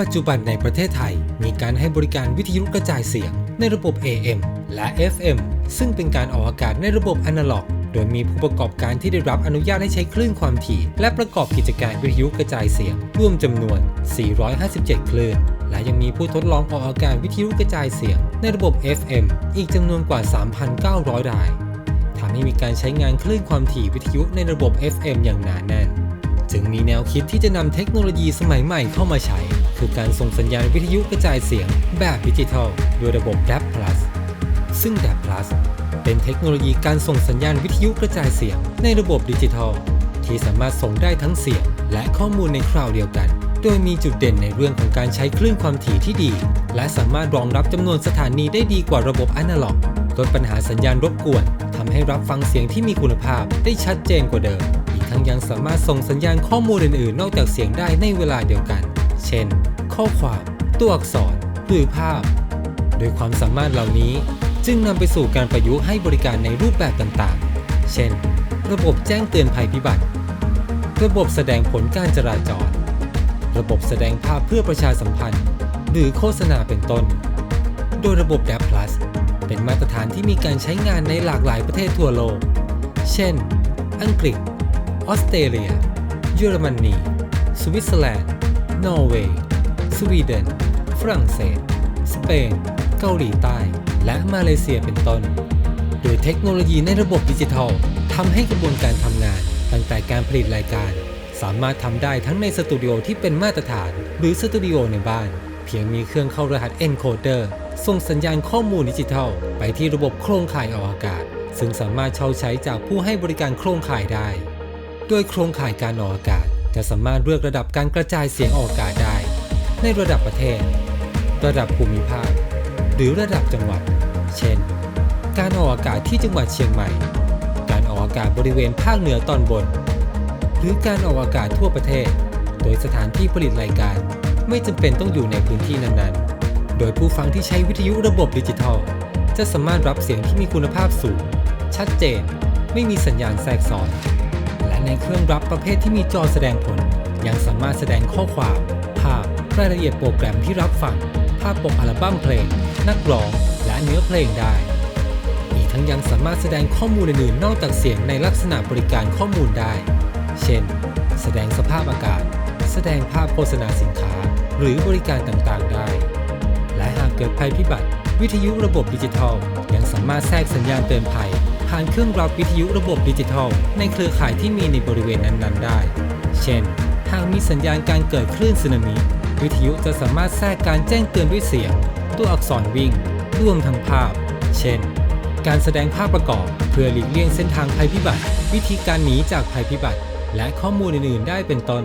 ปัจจุบันในประเทศไทย มีการให้บริการวิทยุกระจายเสียง ในระบบ AM และ FM ซึ่งเป็นการออกอากาศในระบบอนาล็อก โดยมีผู้ประกอบการที่ได้รับอนุญาตให้ใช้คลื่นความถี่ และประกอบกิจการวิทยุกระจายเสียงร่วมจำนวน 457 คลื่น และยังมีผู้ทดลองออกอากาศวิทยุกระจายเสียง ในระบบ FM อีกจำนวนกว่า 3,900 รายทำให้มีการใช้งานคลื่นความถี่วิทยุในระบบ FM อย่างหนาแน่น จึงมีแนวคิดที่จะนำเทคโนโลยีสมัยใหม่เข้ามาใช้ คือการส่งสัญญาณวิทยุกระจายเสียงแบบดิจิทัลโดยระบบ DAB Plus ซึ่ง DAB Plus เป็นเทคโนโลยีการส่งสัญญาณวิทยุกระจายเสียงในระบบดิจิทัล ที่สามารถส่งได้ทั้งเสียง และข้อมูลในคราวเดียวกัน โดยมีจุดเด่นในเรื่องของการใช้คลื่นความถี่ที่ดี และสามารถรองรับจำนวนสถานีได้ดีกว่าระบบอนาล็อกลดปัญหาสัญญาณรบกวนทำให้รับฟังเสียงที่มีคุณภาพได้ชัดเจนกว่าเดิม อีกทั้งยังสามารถส่งสัญญาณข้อมูลอื่นๆ นอกจากเสียงได้ในเวลาเดียวกัน เช่น ข้อความ ตัวอักษร หรือภาพ โดยความสามารถเหล่านี้จึงนำไปสู่การประยุกต์ให้บริการในรูปแบบต่างๆ เช่น ระบบแจ้งเตือนภัยพิบัติ ระบบแสดงผลการจราจร ระบบแสดงภาพเพื่อประชาสัมพันธ์ หรือโฆษณาเป็นต้น โดยระบบ DAB Plus เป็นมาตรฐานที่มีการใช้งานในหลากหลายประเทศทั่วโลก เช่น อังกฤษ ออสเตรเลีย เยอรมนี สวิตเซอร์แลนด์ นอร์เวย์ สวีเดน ฝรั่งเศส สเปน เกาหลีใต้ และมาเลเซียเป็นต้น โดยเทคโนโลยีในระบบดิจิทัลทำให้กระบวนการทำงาน ตั้งแต่การผลิตรายการ สามารถทำได้ทั้งในสตูดิโอที่เป็นมาตรฐาน หรือสตูดิโอในบ้าน เพียงมีเครื่องเข้ารหัส encoder ส่งสัญญาณข้อมูลดิจิทัล ไปที่ระบบโครงข่ายออกอากาศ ซึ่งสามารถเช่าใช้จากผู้ให้บริการโครงข่ายได้ โดยโครงข่ายการออกอากาศ จะสามารถเลือกระดับการกระจายเสียงออกอากาศได้ ในระดับประเทศ ระดับภูมิภาค หรือระดับจังหวัด เช่น การออกอากาศที่จังหวัดเชียงใหม่ การออกอากาศบริเวณภาคเหนือตอนบน หรือการออกอากาศทั่วประเทศ โดยสถานที่ผลิตรายการ ไม่จำเป็นต้องอยู่ในพื้นที่นั้นๆ โดยผู้ฟังที่ใช้วิทยุระบบดิจิทัล จะสามารถรับเสียงที่มีคุณภาพสูง ชัดเจน ไม่มีสัญญาณแทรกซ้อน และในเครื่องรับประเภทที่มีจอแสดงผล ยังสามารถแสดงข้อความ ภาพรายละเอียดโปรแกรมที่รับฟัง ภาพปกอัลบั้มเพลง นักร้อง และเนื้อเพลงได้ อีกทั้งยังสามารถแสดงข้อมูลอื่นๆนอกจากเสียงในลักษณะบริการข้อมูลได้ เช่น แสดงสภาพอากาศ แสดงภาพโฆษณาสินค้า หรือบริการต่างๆ ได้ และหากเกิดภัยพิบัติ วิทยุระบบดิจิทัล ยังสามารถแทรกสัญญาณเตือนภัยานเครื่องรับวิทยุระบบดิจิทัล ในเครือข่ายที่มีในบริเวณนั้นๆได้ เช่น หากมีสัญญาณการเกิดคลื่นสึนามิ วิทยุจะสามารถแทรกการแจ้งเตือนด้วยเสียง ตัวอักษรวิ่งรวมทั้งภาพ เช่น การแสดงภาพประกอบ เพื่อหลีกเลี่ยงเส้นทางภัยพิบัติ วิธีการหนีจากภัยพิบัติ และข้อมูลอื่นๆ ได้เป็นต้น